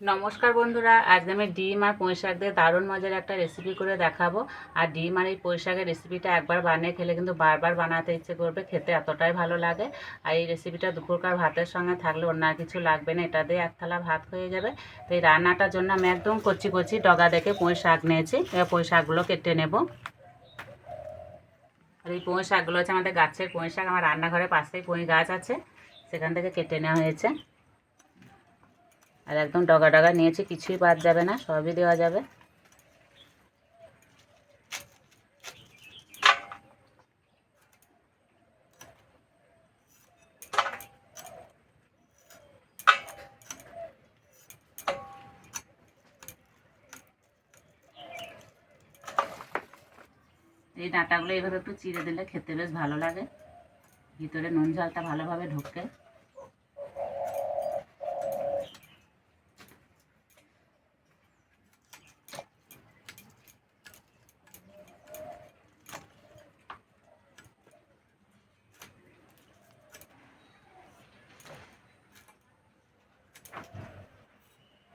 নমস্কার বন্ধুরা, আজ আমি ডিম আর পুঁই শাক দিয়ে দারুণ মজার একটা রেসিপি করে দেখাবো। আর ডিম আর এই পুঁই শাকের রেসিপিটা একবার বানিয়ে খেলে কিন্তু বারবার বানাতে ইচ্ছে করবে, খেতে এতটাই ভালো লাগে। আর এই রেসিপিটা দুপুরকার ভাতের সঙ্গে থাকলে অন্য আর কিছু লাগবে না, এটা দিয়ে এক থালা ভাত হয়ে যাবে। তো এই রান্নাটার জন্য আমি একদম কচি কচি ডগা দেখে পুঁই শাক নিয়েছি, এবার পুঁই শাকগুলো কেটে নেব। আর এই পুঁই শাকগুলো হচ্ছে আমাদের গাছের পুঁই শাক, আমার রান্নাঘরের পাশেই পুঁই গাছ আছে, সেখান থেকে কেটে নেওয়া হয়েছে। আর একদম ডগা ডগা নিয়েছি, কিছুই বাদ যাবে না, সবই দেওয়া যাবে। এই ডাঁটাগুলো এইভাবে একটু চিড়ে দিলে খেতে বেশ ভালো লাগে। ভিতরে নুন ঝালটা ভালোভাবে ঢুকে।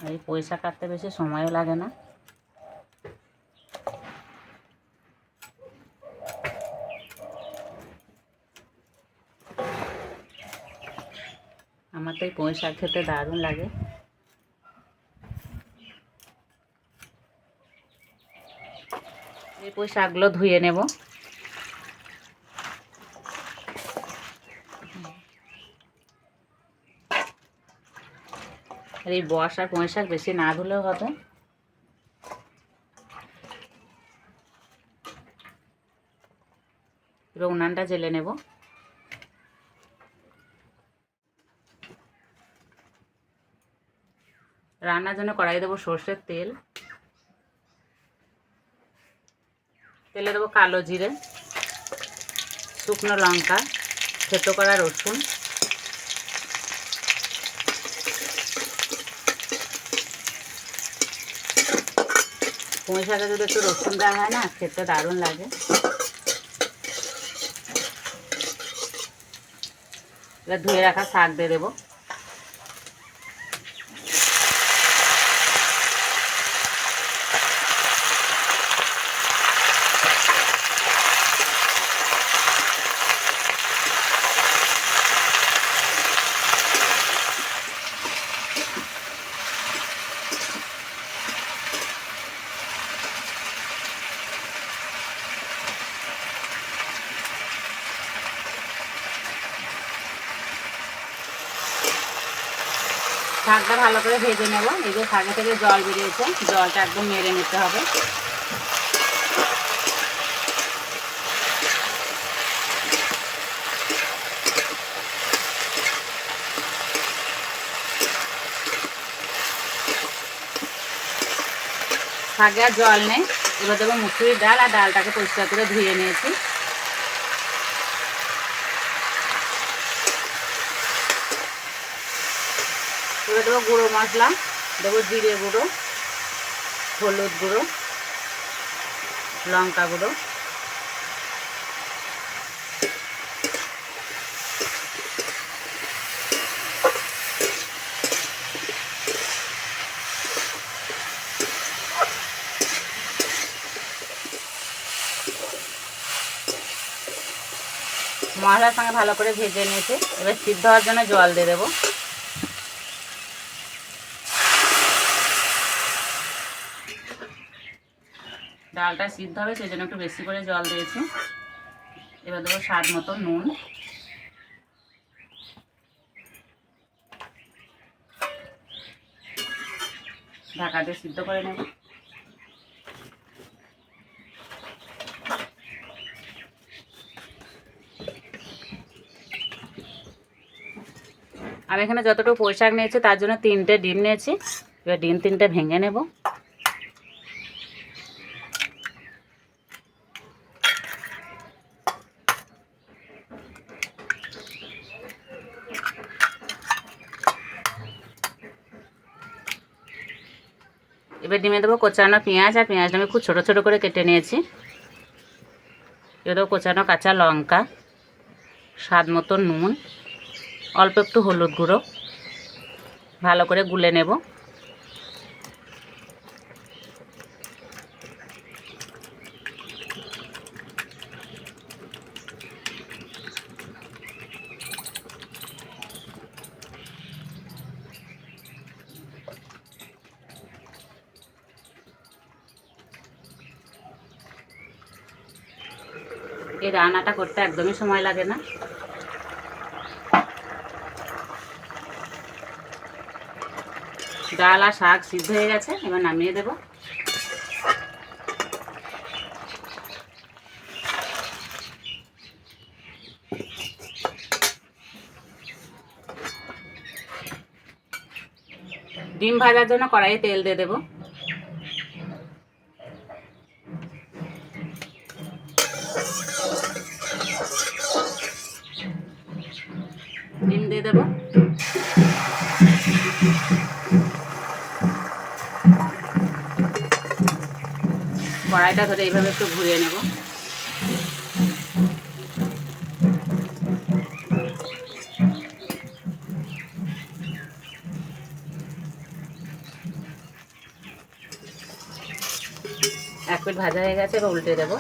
এই পয়সা কাটতে বেশি সময়ও লাগে না। আমার তো এই পুঁই শাক খেতে দারুণ লাগে। এই পুঁই শাকগুলো ধুয়ে নেব। আর এই বর্ষার পুঁই শাক বেশি না ধুলেও হবে। এবার উনানটা জেলে নেব। রান্নার জন্য কড়াই দেবো সর্ষের তেল। তেলে দেবো কালো জিরে, শুকনো লঙ্কা, থেতো করা রসুন। পুঁই শাকে যদি একটু রসুন দেওয়া হয় না, খেতে দারুণ লাগে। এবার ধুয়ে রাখা শাক দিয়ে দেবো। শাকটা ভালো করে ভেজে নেব। এই যে শাকে থেকে জল বেরিয়েছে, জলটা একদম মেরে নিতে হবে। শাকে আর জল নেই। এবার দেবো মুসুরির ডাল আর ডালটাকে পরিষ্কার করে ধুয়ে নিয়েছি। এবার দেবো গুঁড়ো মশলা, দেবো জিরে গুঁড়ো, হলুদ গুঁড়ো, লঙ্কা গুঁড়ো। মশলার সঙ্গে ভালো করে ভেজে নিয়েছে। এবার সিদ্ধ হওয়ার জন্য জল দিয়ে দেবো। ডালটা সিদ্ধ হবে, সেই জন্য একটু বেশি করে জল দিয়েছি। এবার দেবো স্বাদ মতো নুন। ঢাকা দিয়ে সিদ্ধ করে নেব। আমি এখানে যতটুকু পোশাক নিয়েছি, তার জন্য তিনটে ডিম নিয়েছি। এবার ডিম তিনটে ভেঙে নেব। এবার ডিমে দেবো কোচানো পেঁয়াজ, আর পেঁয়াজটা আমি খুব ছোটো ছোটো করে কেটে নিয়েছি। এবার দেবো কোচানো কাঁচা লঙ্কা, স্বাদ মতো নুন, অল্প একটু হলুদ গুঁড়ো, ভালো করে গুলে নেব। এই রান্নাটা করতে একদমই সময় লাগে না। ডাল আর শাক সিদ্ধ হয়ে গেছে, এবার নামিয়ে দেবো। ডিম ভাজার জন্য কড়াইয়ে তেল দিয়ে দেবো। ডিম দিয়ে দেবো। কড়াইটা ধরে এইভাবে একটু ঘুরিয়ে নেব। এক পিঠ ভাজা হয়ে গেছে, এবার উল্টে দেবো।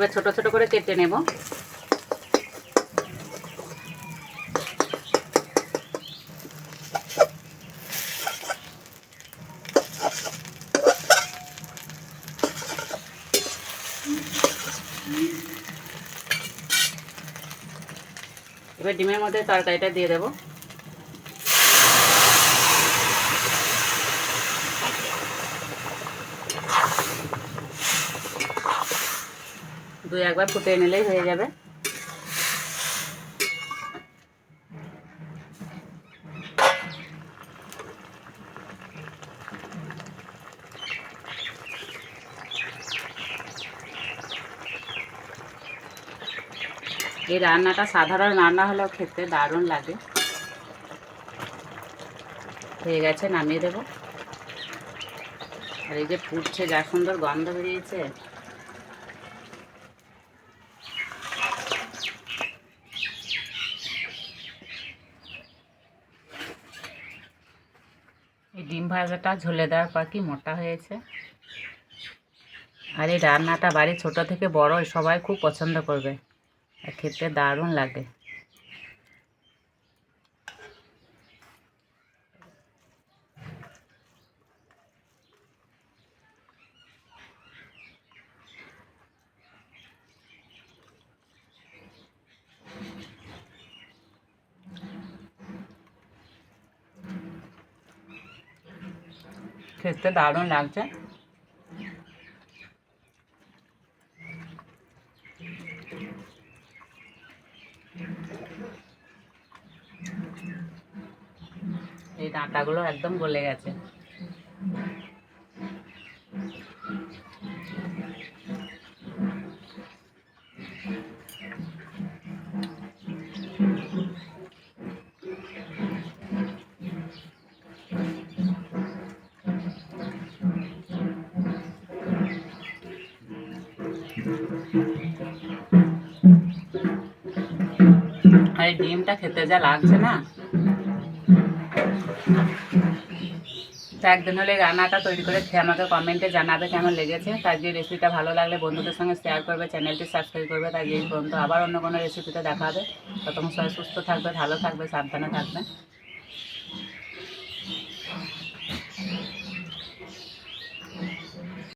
এবার ছোট ছোট করে কেটে নেব। এবার ডিমের মধ্যে তরকারিটা দিয়ে দেবো। দুই একবার ফুটিয়ে নিলেই হয়ে যাবে। এই রান্নাটা সাধারণ রান্না হলেও খেতে দারুণ লাগে। হয়ে গেছে, নামিয়ে দেবো। আর এই যে ফুটছে, যা সুন্দর গন্ধ বেরিয়েছে এই ডিম ভাজাটা ঝোলে দেওয়ার পর কি মোটা হয়েছে। আর এই রান্নাটা বাড়ির ছোট থেকে বড়, সবাই খুব পছন্দ করবে। আর খেতে দারুণ লাগে। খেতে দারুণ লাগছে। এই ডাঁটাগুলো একদম গলে গেছে। ডিমটা খেতে যা লাগছে না। তো একদিন হলে রান্নাটা তৈরি করে খেয়ে আমাকে কমেন্টে জানাবে কেমন লেগেছে। তার যে রেসিপিটা ভালো লাগলে বন্ধুদের সঙ্গে শেয়ার করবে চ্যানেলটি সাবস্ক্রাইব করবে। তাই এই পর্যন্ত আবার অন্য কোনো রেসিপিটা দেখাবে ততক্ষণ সবাই সুস্থ থাকবে, ভালো থাকবে, সাবধানে থাকবে।